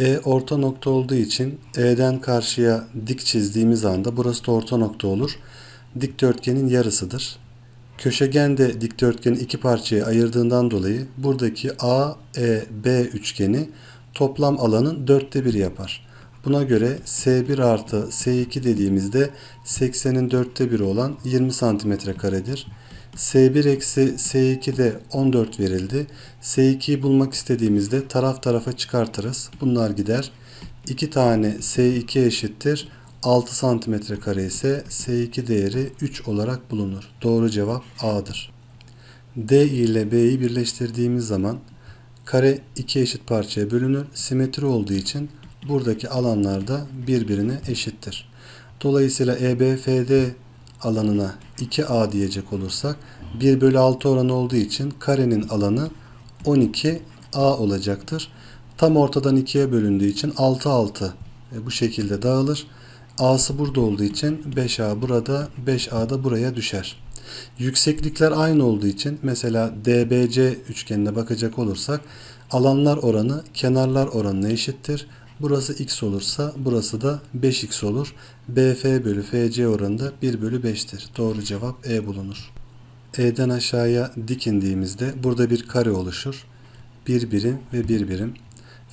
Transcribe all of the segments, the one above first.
E orta nokta olduğu için E'den karşıya dik çizdiğimiz anda burası da orta nokta olur. Dikdörtgenin yarısıdır. Köşegen de dikdörtgeni iki parçaya ayırdığından dolayı buradaki A, E, B üçgeni toplam alanın dörtte biri yapar. Buna göre S1 artı S2 dediğimizde 80'in dörtte biri olan 20 santimetre karedir. S1 eksi S2 de 14 verildi. S2'yi bulmak istediğimizde taraf tarafa çıkartırız. Bunlar gider. 2 tane S2 eşittir. 6 santimetre kare ise S2 değeri 3 olarak bulunur. Doğru cevap A'dır. D ile B'yi birleştirdiğimiz zaman kare iki eşit parçaya bölünür. Simetri olduğu için buradaki alanlar da birbirine eşittir. Dolayısıyla EBFD alanına 2A diyecek olursak 1 bölü 6 oranı olduğu için karenin alanı 12A olacaktır. Tam ortadan 2'ye bölündüğü için 6 6 e, bu şekilde dağılır. A'sı burada olduğu için 5A burada 5A da buraya düşer. Yükseklikler aynı olduğu için mesela DBC üçgenine bakacak olursak alanlar oranı kenarlar oranına eşittir. Burası x olursa burası da 5x olur. BF bölü FC oranı da 1 bölü 5'tir. Doğru cevap E bulunur. E'den aşağıya dik indiğimizde burada bir kare oluşur. Bir birim ve bir birim.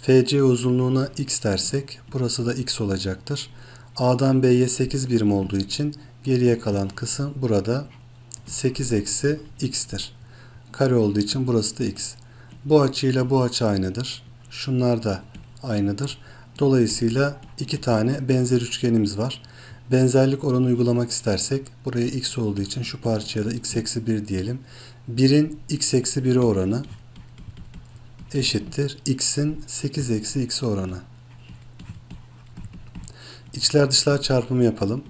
FC uzunluğuna x dersek burası da x olacaktır. A'dan B'ye 8 birim olduğu için geriye kalan kısım burada 8 eksi x'tir. Kare olduğu için burası da x. Bu açıyla bu açı aynıdır. Şunlar da aynıdır. Dolayısıyla iki tane benzer üçgenimiz var. Benzerlik oranı uygulamak istersek buraya x olduğu için şu parçaya da x eksi 1 diyelim. 1'in x eksi 1'i oranı eşittir. x'in 8 eksi x oranı. İçler dışlar çarpımı yapalım.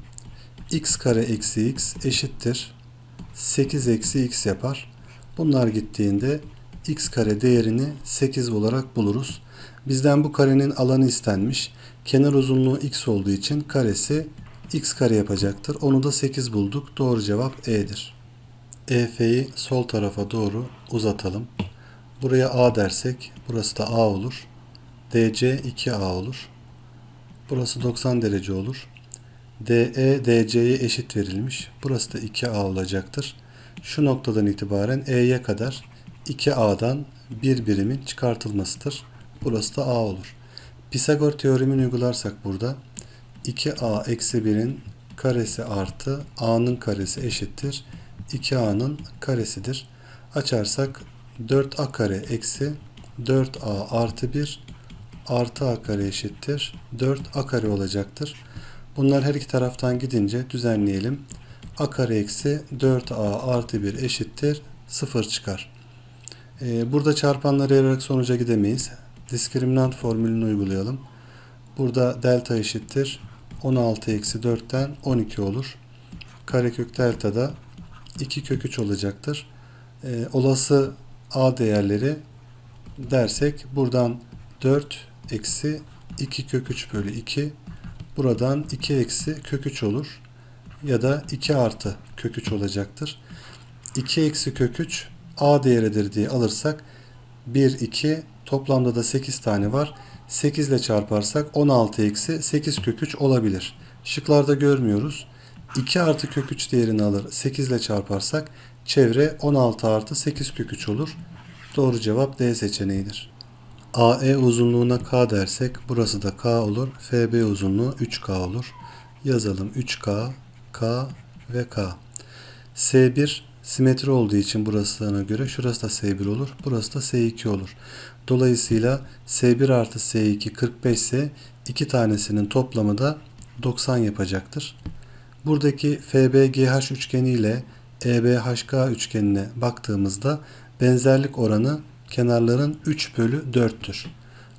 x kare eksi x eşittir. 8 eksi x yapar. Bunlar gittiğinde x kare değerini 8 olarak buluruz. Bizden bu karenin alanı istenmiş. Kenar uzunluğu x olduğu için karesi x kare yapacaktır. Onu da 8 bulduk. Doğru cevap E'dir. EF'yi sol tarafa doğru uzatalım. Buraya A dersek burası da A olur. DC 2A olur. Burası 90 derece olur. DE DC'ye eşit verilmiş. Burası da 2A olacaktır. Şu noktadan itibaren E'ye kadar 2A'dan bir birimin çıkartılmasıdır. Burası da A olur. Pisagor teoremini uygularsak burada 2A eksi 1'in karesi artı A'nın karesi eşittir. 2A'nın karesidir. Açarsak 4A kare eksi 4A artı 1 artı A kare eşittir. 4A kare olacaktır. Bunlar her iki taraftan gidince düzenleyelim. A kare eksi 4A artı 1 eşittir. 0 çıkar. Ee, burada çarpanları ayırarak sonuca gidemeyiz. Diskriminant formülünü uygulayalım. Burada delta eşittir. 16 eksi 4'ten 12 olur. Karekök delta da 2 kök 3 olacaktır. Ee, olası A değerleri dersek buradan 4 eksi 2 kök 3 bölü 2 buradan 2 eksi kök 3 olur. Ya da 2 artı kök 3 olacaktır. 2 eksi kök 3 A değeridir diye alırsak 1, 2 toplamda da 8 tane var. 8 ile çarparsak 16 eksi 8 kök 3 olabilir. Şıklarda görmüyoruz. 2 artı kök 3 değerini alır. 8 ile çarparsak çevre 16 artı 8 kök 3 olur. Doğru cevap D seçeneğidir. AE uzunluğuna K dersek burası da K olur. FB uzunluğu 3K olur. Yazalım 3K, K ve K. S1 simetri olduğu için burasına göre şurası da S1 olur. Burası da S2 olur. Dolayısıyla S1 artı S2 45 ise iki tanesinin toplamı da 90 yapacaktır. Buradaki FBGH üçgeni ile EBHK üçgenine baktığımızda benzerlik oranı kenarların 3 bölü 4'tür.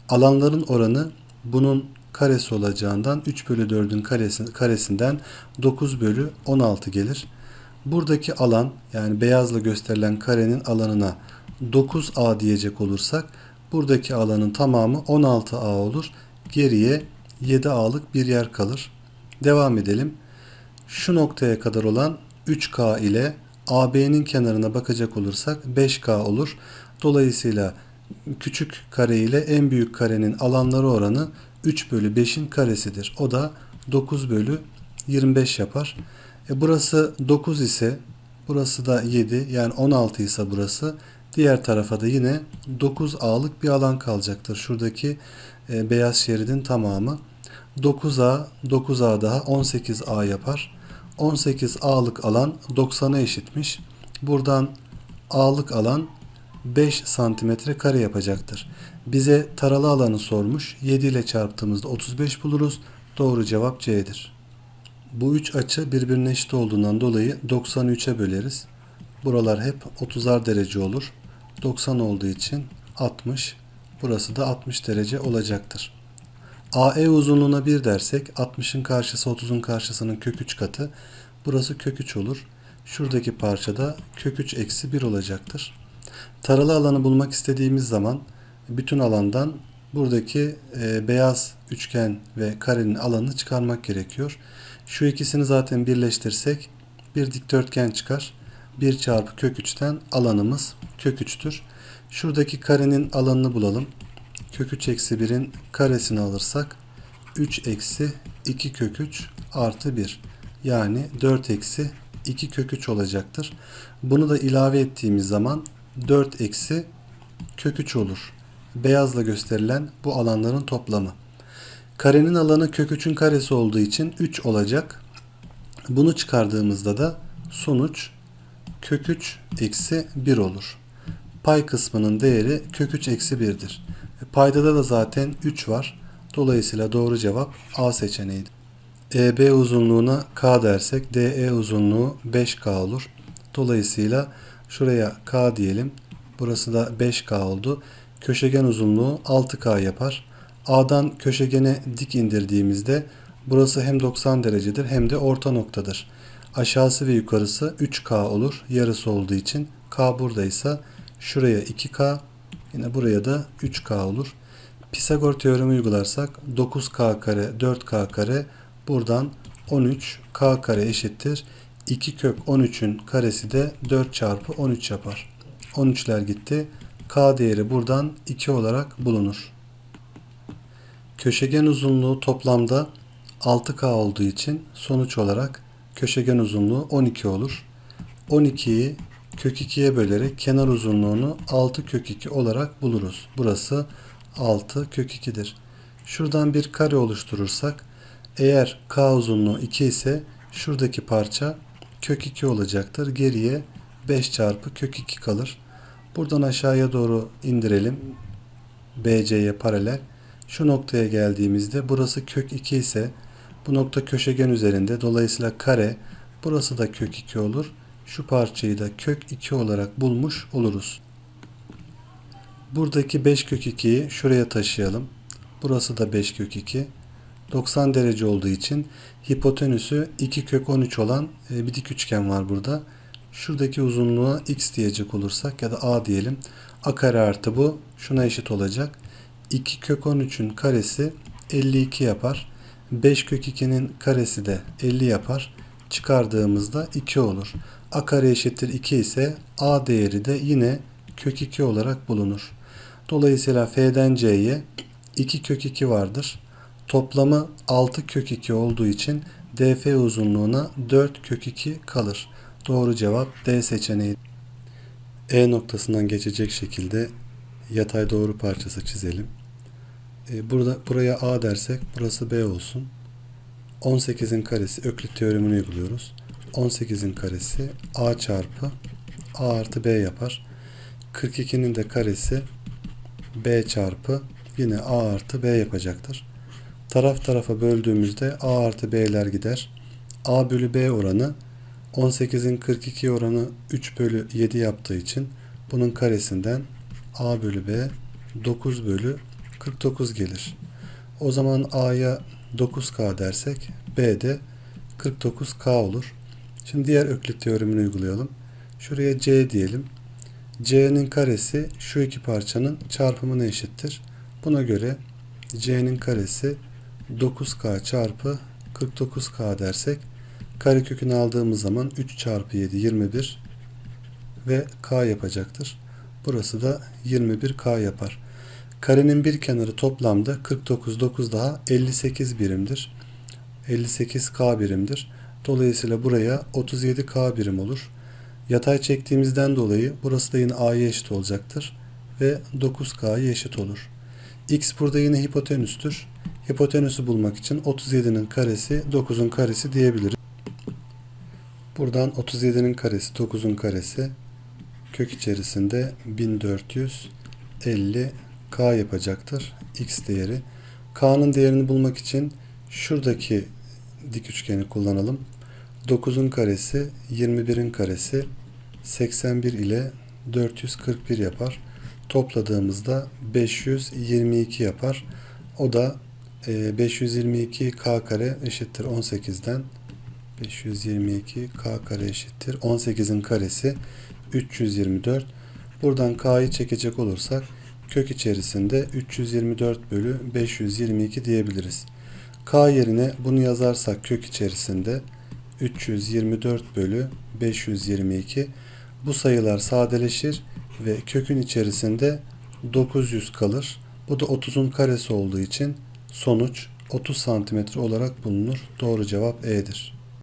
Alanların oranı bunun karesi olacağından 3 bölü 4'ün karesi, karesinden 9 bölü 16 gelir. Buradaki alan yani beyazla gösterilen karenin alanına 9A diyecek olursak buradaki alanın tamamı 16A olur. Geriye 7A'lık bir yer kalır. Devam edelim. Şu noktaya kadar olan 3K ile AB'nin kenarına bakacak olursak 5K olur. Dolayısıyla küçük kare ile en büyük karenin alanları oranı 3 bölü 5'in karesidir. O da 9 bölü 25 yapar. E burası 9 ise burası da 7 yani 16 ise burası diğer tarafa da yine 9A'lık bir alan kalacaktır. Şuradaki e, beyaz şeridin tamamı 9A 9A daha 18A yapar. 18A'lık alan 90'a eşitmiş. Buradan A'lık alan 5 santimetre kare yapacaktır. Bize taralı alanı sormuş. 7 ile çarptığımızda 35 buluruz. Doğru cevap C'dir. Bu üç açı birbirine eşit olduğundan dolayı 93'e böleriz. Buralar hep 30'ar derece olur. 90 olduğu için 60. Burası da 60 derece olacaktır. AE uzunluğuna 1 dersek 60'ın karşısı 30'un karşısının kök 3 katı. Burası kök 3 olur. Şuradaki parçada kök 3 eksi 1 olacaktır. Taralı alanı bulmak istediğimiz zaman bütün alandan buradaki e, beyaz üçgen ve karenin alanını çıkarmak gerekiyor. Şu ikisini zaten birleştirsek bir dikdörtgen çıkar. 1 çarpı kök 3'ten alanımız kök 3'tür. Şuradaki karenin alanını bulalım. Kök 3 eksi 1'in karesini alırsak 3 eksi 2 kök 3 artı 1 yani 4 eksi 2 kök 3 olacaktır. Bunu da ilave ettiğimiz zaman 4 eksi kök 3 olur. Beyazla gösterilen bu alanların toplamı. Karenin alanı kök 3'ün karesi olduğu için 3 olacak. Bunu çıkardığımızda da sonuç kök 3 eksi 1 olur. Pay kısmının değeri kök 3 eksi 1'dir. E, Paydada da zaten 3 var. Dolayısıyla doğru cevap A seçeneğidir. EB uzunluğuna K dersek DE uzunluğu 5K olur. Dolayısıyla şuraya K diyelim. Burası da 5K oldu. Köşegen uzunluğu 6K yapar. A'dan köşegene dik indirdiğimizde burası hem 90 derecedir hem de orta noktadır. Aşağısı ve yukarısı 3K olur. Yarısı olduğu için K buradaysa şuraya 2K yine buraya da 3K olur. Pisagor teoremi uygularsak 9K kare 4K kare buradan 13 K kare eşittir. 2 kök 13'ün karesi de 4 çarpı 13 yapar. 13'ler gitti. K değeri buradan 2 olarak bulunur. Köşegen uzunluğu toplamda 6K olduğu için sonuç olarak köşegen uzunluğu 12 olur. 12'yi kök 2'ye bölerek kenar uzunluğunu 6 kök 2 olarak buluruz. Burası 6 kök 2'dir. Şuradan bir kare oluşturursak eğer K uzunluğu 2 ise şuradaki parça kök 2 olacaktır. Geriye 5 çarpı kök 2 kalır. Buradan aşağıya doğru indirelim. BC'ye paralel. Şu noktaya geldiğimizde burası kök 2 ise bu nokta köşegen üzerinde. Dolayısıyla kare burası da kök 2 olur. Şu parçayı da kök 2 olarak bulmuş oluruz. Buradaki 5 kök 2'yi şuraya taşıyalım. Burası da 5 kök 2. 90 derece olduğu için hipotenüsü 2 kök 13 olan e, bir dik üçgen var burada. Şuradaki uzunluğa x diyecek olursak ya da a diyelim. a kare artı bu şuna eşit olacak. 2 kök 13'ün karesi 52 yapar. 5 kök 2'nin karesi de 50 yapar. Çıkardığımızda 2 olur. a kare eşittir 2 ise a değeri de yine kök 2 olarak bulunur. Dolayısıyla f'den c'ye 2 kök 2 vardır. Toplamı 6 kök 2 olduğu için df uzunluğuna 4 kök 2 kalır. Doğru cevap D seçeneği. E noktasından geçecek şekilde yatay doğru parçası çizelim. E, Burada buraya A dersek burası B olsun. 18'in karesi Öklit teoremini uyguluyoruz. 18'in karesi A çarpı A artı B yapar. 42'nin de karesi B çarpı yine A artı B yapacaktır. Taraf tarafa böldüğümüzde A artı B'ler gider. A bölü B oranı 18'in 42 oranı 3 bölü 7 yaptığı için bunun karesinden A bölü B 9 bölü 49 gelir. O zaman A'ya 9K dersek B de 49K olur. Şimdi diğer Öklit teoremini uygulayalım. Şuraya C diyelim. C'nin karesi şu iki parçanın çarpımına eşittir. Buna göre C'nin karesi 9K çarpı 49K dersek karekökünü aldığımız zaman 3 çarpı 7 21 ve K yapacaktır. Burası da 21K yapar. Karenin bir kenarı toplamda 49 9 daha 58 birimdir. 58K birimdir. Dolayısıyla buraya 37K birim olur. Yatay çektiğimizden dolayı burası da yine A'ya eşit olacaktır. Ve 9K'ya eşit olur. X burada yine hipotenüstür. Hipotenüsü bulmak için 37'nin karesi 9'un karesi diyebiliriz. Buradan 37'nin karesi 9'un karesi kök içerisinde 1450K yapacaktır. X değeri. K'nın değerini bulmak için şuradaki dik üçgeni kullanalım. 9'un karesi 21'in karesi 81 ile 441 yapar. Topladığımızda 522 yapar. O da e, 522 k kare eşittir 18'den 522 k kare eşittir 18'in karesi 324. Buradan k'yı çekecek olursak kök içerisinde 324 bölü 522 diyebiliriz. K yerine bunu yazarsak kök içerisinde 324 bölü 522 bu sayılar sadeleşir ve kökün içerisinde 900 kalır. Bu da 30'un karesi olduğu için sonuç 30 santimetre olarak bulunur. Doğru cevap E'dir.